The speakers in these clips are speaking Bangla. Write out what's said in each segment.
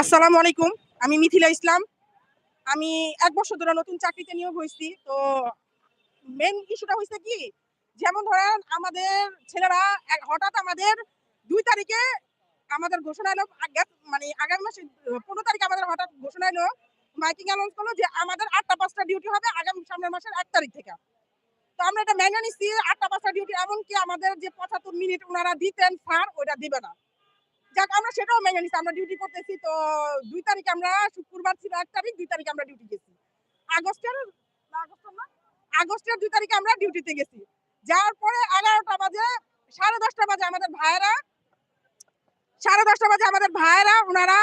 আসসালামু আলাইকুম। আমি মিথিলা ইসলাম। আমি এক বছর ধরে নতুন চাকরিতে নিয়োগ হয়েছি। তো মেন ইস্যুটা হয়েছে কি? যেমন ধরেন আমাদের ছেলেরা হঠাৎ আমাদের দুই তারিখে আমাদের ঘোষণা এলো মানে আগামী মাসে পনেরো তারিখে আমাদের হঠাৎ ঘোষণা এলো, মাইকিং অ্যানাউন্স করল যে আমাদের আটটা পাঁচটা ডিউটি হবে আগামী সামনের মাসের এক তারিখ থেকে। তো আমরা এটা মেনে নিচ্ছি আটটা, পাঁচটা ডিউটি, এমনকি আমাদের যে পঁচাত্তর মিনিট ওনারা দিতেন স্যার, ওইটা দিবে না যাক, আমরা সেটাও মেনে নিচ্ছি আমরা ডিউটি করতেছি, তো দুই তারিখ আমরা, শুক্রবার ছিল এক তারিখ, দুই তারিখ আমরা ডিউটি গেছি আগস্টের আগস্টের না? আগস্টের দুই তারিখে আমরা ডিউটিতে গেছি যাওয়ার পরে এগারোটা বাজে, সাড়ে দশটা বাজে আমাদের ভাইয়েরা, সাড়ে দশটা বাজে আমাদের ভাইয়েরা ওনারা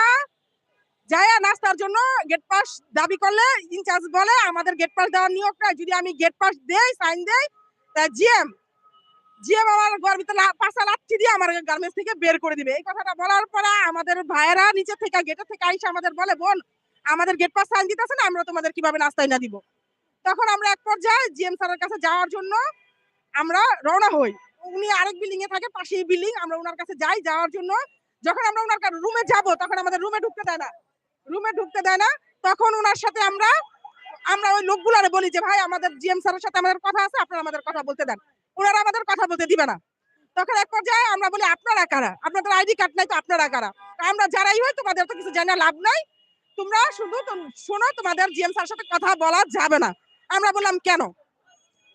যায় নাস্তার জন্য গেট পাস দাবি করলে ইনচার্জ বলে, আমাদের গেট পাস দেওয়ার নিয়োগ নাই। যদি আমি গেট পাস দেই সাইন দেই, তা জিএম জিএম আমার ঘর ভিতরে পাঁচটা লাচ্ছি দিয়ে আমার গার্মেন্টস থেকে বের করে দিবে। এই কথাটা বলার পরে আমাদের ভাইয়েরা নিচে থেকে গেটে থেকে আইসা আমাদের বলে, বোন, আমাদের গেট পাস সাইন দিতেছে না, আমরা তোমাদের কীভাবে নাস্তায় না দিব? তখন আমরা এক পর্যায়ে জিএম স্যারের কাছে যাওয়ার জন্য আমরা রওনা হই। উনি আরেক বিল্ডিং এ থাকে, পাশেই বিল্ডিং আমরা ওনার কাছে যাই, যাওয়ার জন্য। যখন আমরা ওনার রুমে যাব, তখন আমাদের রুমে ঢুকতে দেয় না। রুমে ঢুকতে দেয় না, তখন ওনার সাথে আমরা আমরা ওই লোকগুলারে বলি যে, ভাই, আমাদের জিএম স্যারের সাথে আমাদের কথা আছে, আপনারা আমাদের কথা বলতে দেন। ওনারা আমাদের কথা বলতে দিবে না। তখন এক পর্যায়ে আমরা বলি, আপনারা কারা? আপনাদের আইডি কার্ড নাই তো আপনারা কারা? আমরা যারাই হয় তোমাদের তো কিছু জানা লাভ নাই। তোমরা শুধু শোনো, তোমাদের জিএম স্যারের সাথে কথা বলা যাবে না। আমরা বললাম, কেন?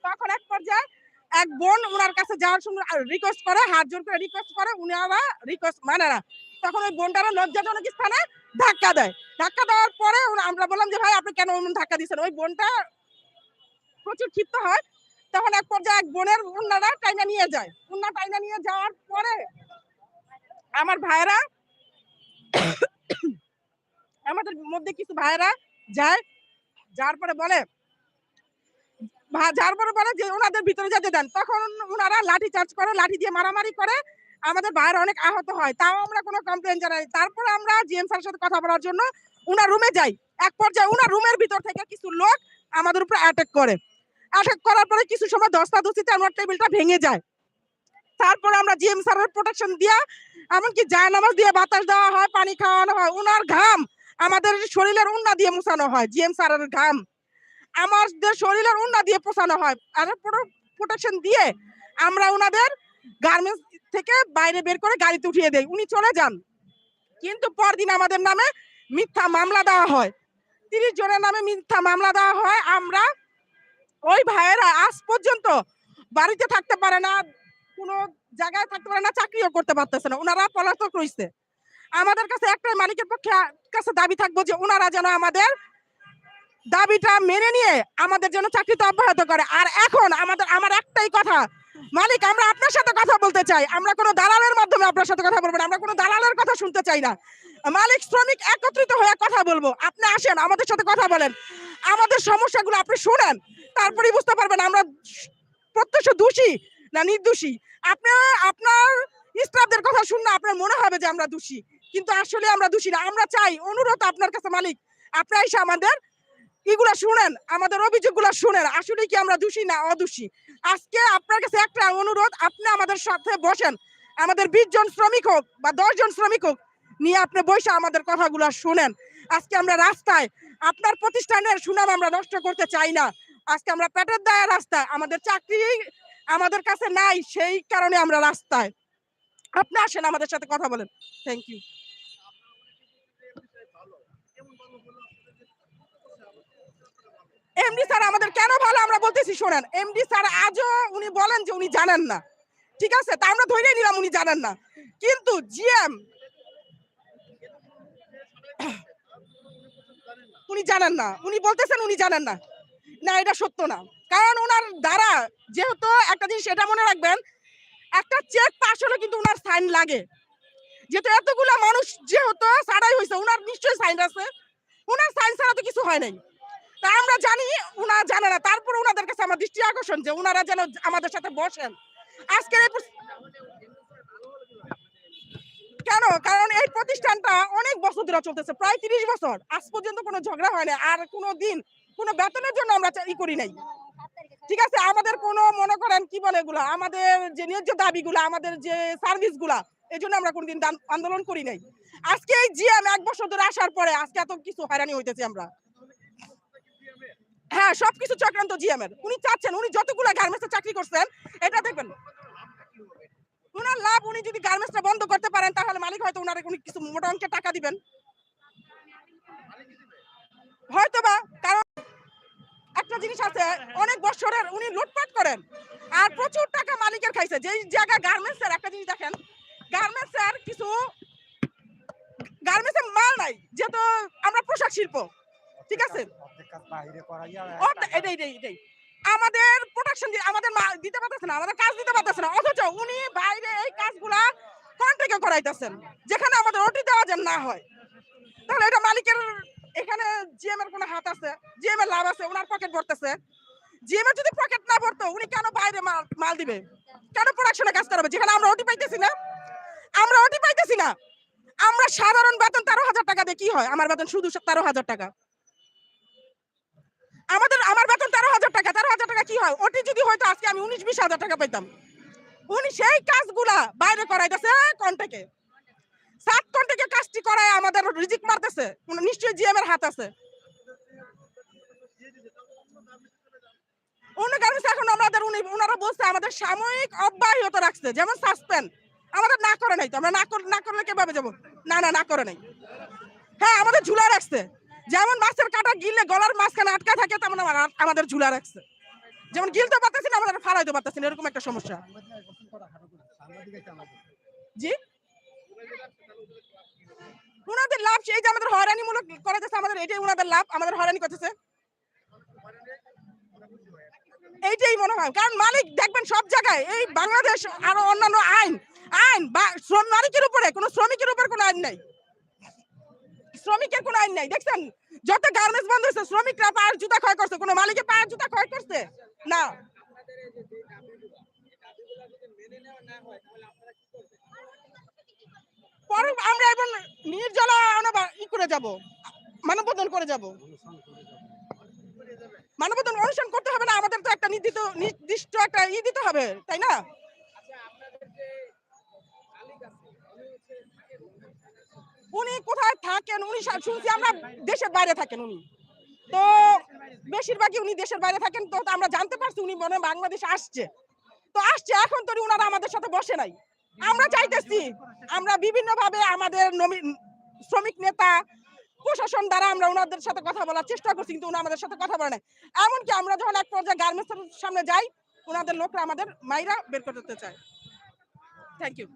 তখন এক পর্যায়ে এক বোন ওনার কাছে যাওয়ার সময় রিকোয়েস্ট করে, হাত জোর করে রিকোয়েস্ট করে, উনি আবার রিকোয়েস্ট মানে না। তখন ওই বোনটারা লজ্জাজনক স্থানে ধাক্কা দেয়। ধাক্কা দেওয়ার পরে আমরা বললাম যে, ভাই, আপনি কেন এমন ধাক্কা দিচ্ছেন ওই বোনটা প্রচুর ক্ষিপ্ত হয়। তখন এক পর্যায়ে এক বোনের উন্নারা টাইনা নিয়ে যায়। উন্না টাইনা নিয়ে যাওয়ার পরে আমার ভাইরা আমাদের মধ্যে কিছু ভাইরা যায় যার পরে বলে যার পরে বলে যে ওনাদের ভিতরে যেতে দেন, তখন ওনারা লাঠি চার্জ করে, লাঠি দিয়ে মারামারি করে আমাদের ভাইরা অনেক আহত হয়। তাও আমরা কোনো কমপ্লেন জানাই। তারপরে আমরা জিএম স্যারের সাথে কথা বলার জন্য উনার রুমে যাই। এক পর্যায়ে উনার রুমের ভিতর থেকে কিছু লোক আমাদের উপরে অ্যাটাক করে। অ্যাটাক করার পরে কিছু সময় দশটা দশিতে আমার টেবিলটা ভেঙে যায়। তারপরে আমরা জিএম স্যারের প্রোটেকশন দিয়া, এমনকি জায়নামাজ দিয়ে বাতাস দেওয়া হয়, পানি খাওয়ানো হয়। উনার ঘাম আমাদের শরীরের উন্না দিয়ে মুছানো হয় জিএম স্যারের ঘাম। আমাদের শরীরের উন্না দিয়ে পোষানো হয়, আর প্রোটেকশন দিয়ে আমরা ওনাদের গার্মেন্টস থেকে বাইরে বের করে গাড়িতে উঠিয়ে দেয় উনি চলে যান। কিন্তু পরদিন আমাদের নামে মিথ্যা মামলা দেওয়া হয়। তিরিশ জনের নামে মিথ্যা মামলা দেওয়া হয়। আমরা ওই ভাইয়েরা আজ পর্যন্ত বাড়িতে থাকতে পারে না, কোনো জায়গায় থাকতে পারে না, চাকরিও করতে পারতেছে না। ওনারা পলাতক রয়েছে। আমাদের কাছে একটাই মালিকের পক্ষে কাছে দাবি থাকব যে ওনারা যেন আমাদের দাবিটা মেনে নিয়ে আমাদের জন্য চাকরিতে অব্যাহত করে। আর এখন আমাদের, আমার একটাই কথা, মালিক, আমরা আপনার সাথে কথা বলতে চাই। আমরা কোনো দালালের মাধ্যমে আপনার সাথে কথা বলব না, আমরা কোনো দালালের কথা শুনতে চাই না। মালিক, শ্রমিক একত্রিত হয়ে কথা বলব। আপনি আসেন, আমাদের সাথে কথা বলেন। আমাদের সমস্যাগুলো আপনি শুনেন, তারপরেই বুঝতে পারবেন আমরা প্রত্যক্ষ দোষী না নির্দোষী। আপনার আপনার স্টাফদের কথা শুনলে আপনার মনে হবে যে আমরা দোষী, কিন্তু আসলে আমরা দোষী না। আমরা চাই, অনুরোধ আপনার কাছে মালিক, আপনারা এসে আমাদের এগুলা শুনেন, আমাদের অভিযোগগুলো শুনেন। আসলে কি আমরা দোষী না অদোষী? আজকে আপনার কাছে একটা অনুরোধ, আপনি আমাদের সাথে বসেন। আমাদের বিশ জন শ্রমিক হোক বা দশ জন শ্রমিক হোক, নিয়ে আপনি বসে আমাদের কথাগুলো শুনেন। আজকে আমরা রাস্তায়, আপনার প্রতিষ্ঠানের সুনাম আমরা নষ্ট করতে চাই না। আজকে আমরা পেটের দায়া রাস্তায়, আমাদের চাকরি আমাদের কাছে নাই, সেই কারণে আমরা রাস্তায়। আপনি আসেন আমাদের সাথে কথা বলেন। থ্যাংক ইউ এমডি স্যার আমাদের কেন ভালো? আমরা বলতেছি, শোনেন এমডি স্যার আজও উনি বলেন যে উনি জানেন না। ঠিক আছে? তা আমরা ধরে নিলাম উনি জানেন না। কিন্তু জিএম উনি জানেন না। উনি বলতেছেন উনি জানেন না। না, এটা সত্য না। কারণ ওনার দ্বারা যেহেতু একটা জিনিস এটা মনে রাখবেন, একটা চেক পাস হলে কিন্তু ওনার সাইন লাগে। যেহেতু এতগুলা মানুষ যেহেতু সারাই হয়েছে ওনার নিশ্চয়ই সাইন আছে। ওনার সাইন ছাড়া তো কিছু হয় নাই। তা আমরা জানি ওনারা জানে না। তারপর ওনাদের কাছে আমার দৃষ্টি আকর্ষণ যে ওনারা যেন আমাদের সাথে বসেন। আজকের এই কেন? কারণ এই প্রতিষ্ঠানটা অনেক বছর ধরে চলতেছে, প্রায় তিরিশ বছর। আজ পর্যন্ত কোনো ঝগড়া হয় না। আর কোনো দিন কোনো বেতনের জন্য আমরা ই করি নাই। ঠিক আছে? আমাদের কোনো, মনে করেন, কি বলে এগুলা? আমাদের যে ন্যায্য দাবিগুলো, আমাদের যে সার্ভিসগুলা এই জন্য আমরা কোনোদিন দান- আন্দোলন করি নাই। আজকে এই জিএম এক বছর ধরে আসার পরে আজকে এত কিছু হয়রানি হইতেছে আমরা। হ্যাঁ সবকিছু চক্রান্ত জিএম এর। উনি চাচ্ছেন, উনি যতগুলো গার্মেন্টসে চাকরি করছেন, এটা দেখবেন। উনার লাভ উনি যদি গার্মেন্টসটা বন্ধ করতে পারেন, তাহলে মালিক হয়তো উনার উনি কিছু মোটা অঙ্কের টাকা দিবেন। হয়তো বা কারণ একটা জিনিস আছে, অনেক বছরের উনি লুটপাট করেন, আর প্রচুর টাকা মালিকের খাইছে। যেই জায়গা গার্মেন্টসের একটা জিনিস দেখেন গার্মেন্টসের কিছু গার্মেন্টসের মাল নাই, যেহেতু আমরা পোশাক শিল্প, ঠিক আছে? কাজ বাইরে করাইয়া এটাই এটাই এটাই আমাদের প্রোটেকশন আমাদের দিতে পারতেছে না আমাদের কাজ দিতে পারতেছে না অথচ উনি বাইরে এই কাজগুলা কন্ট্রাক্টে করাইতেছেন যেখানে আমাদের ওটি দেওয়া যেন না হয়। তাহলে এটা মালিকের এখানে জিএম এর কোনো হাত আছে? জিএম এর লাভ আছে ওনার পকেট ভরতেছে। জিএম এর যদি পকেট না ভরতো উনি কেন বাইরে মাল মাল দিবে? কেন প্রোডাকশনে কাজ করাবে? যেখানে আমরা ওটি পাইতেছি না। আমরা ওটি পাইতেছি না। আমরা সাধারণ বেতন তেরো হাজার টাকা দিয়ে কি হয়? আমার বেতন শুধু তেরো হাজার টাকা। আমাদের, আমার বেতন তেরো হাজার টাকা, তেরো হাজার টাকা কি হয়? ওটি যদি হয়তো আজকে আমি উনিশ, বিশ হাজার টাকা পেতাম উনি সেই কাজগুলা বাইরে করাইতেছে কন্টেকে সাত কন্টেকে কাজটি করায় আমাদের রিজিক মারতেছে। নিশ্চয়ই জিএম এর হাত আছে। অন্য গার্মেন্টস এখন আমাদের উনি ওনারা বলছে আমাদের সাময়িক অব্যাহত রাখছে। যেমন সাসপেন্ড আমাদের না করে নাই তো। আমরা না করলে কীভাবে যাব? না না না করে নাই। হ্যাঁ আমাদের ঝুলা রাখছে। যেমন মাছের কাটা গিললে গলার মাঝখানে আটকা থাকে, তেমন আমাদের ঝুলা রাখছে। যেমন গিলতে পারতেছি না, আমাদের ফালাইতে পারতেছি না, এরকম একটা সমস্যা। জি? ওনাদের লাভ সেই যে আমাদের হয়রানিমূলক করাতেছে আমাদের, এটাই ওনাদের লাভ, আমাদের হয়রানি করতেছে। এইটাই মনে হয়। কারণ মালিক, দেখবেন সব জায়গায় এই বাংলাদেশ আরও অন্যান্য আইন আইন বা শ্রম মালিকের উপরে, কোনো শ্রমিকের উপর কোনো আইন নাই। শ্রমিকের কোনো আইন নাই, দেখছেন? যত গার্মেন্টস বন্ধ হয়েছে, শ্রমিকরা পায়ের জুতা ক্ষয় করছে, কোনো মালিকের পায়ের জুতা ক্ষয় করছে? না। পরে আমরা এখন নির্জলা ই করে যাব, মানববন্ধন করে যাব। মানববন্ধন অনুষ্ঠান করতে হবে না, আমাদের তো একটা নির্দিষ্ট নির্দিষ্ট একটা ই দিতে হবে, তাই না? উনি কোথায় থাকেন? উনি শুনছি আমরা দেশের বাইরে থাকেন উনি। তো বেশিরভাগই উনি দেশের বাইরে থাকেন, তো আমরা জানতে পারছি উনি মনে বাংলাদেশ আসছে। তো আসছে, এখন তো উনারা আমাদের সাথে বসে নাই। আমরা চাইতেছি, আমরা বিভিন্ন ভাবে আমাদের শ্রমিক নেতা, প্রশাসন দ্বারা আমরা ওনাদের সাথে কথা বলার চেষ্টা করছি, কিন্তু ওনা আমাদের সাথে কথা বলে নাই। এমনকি আমরা যখন এক পর্যায়ে গার্মেন্টসের সামনে যাই, ওনাদের লোকরা আমাদের মাইরা বের করতে চায়। Thank you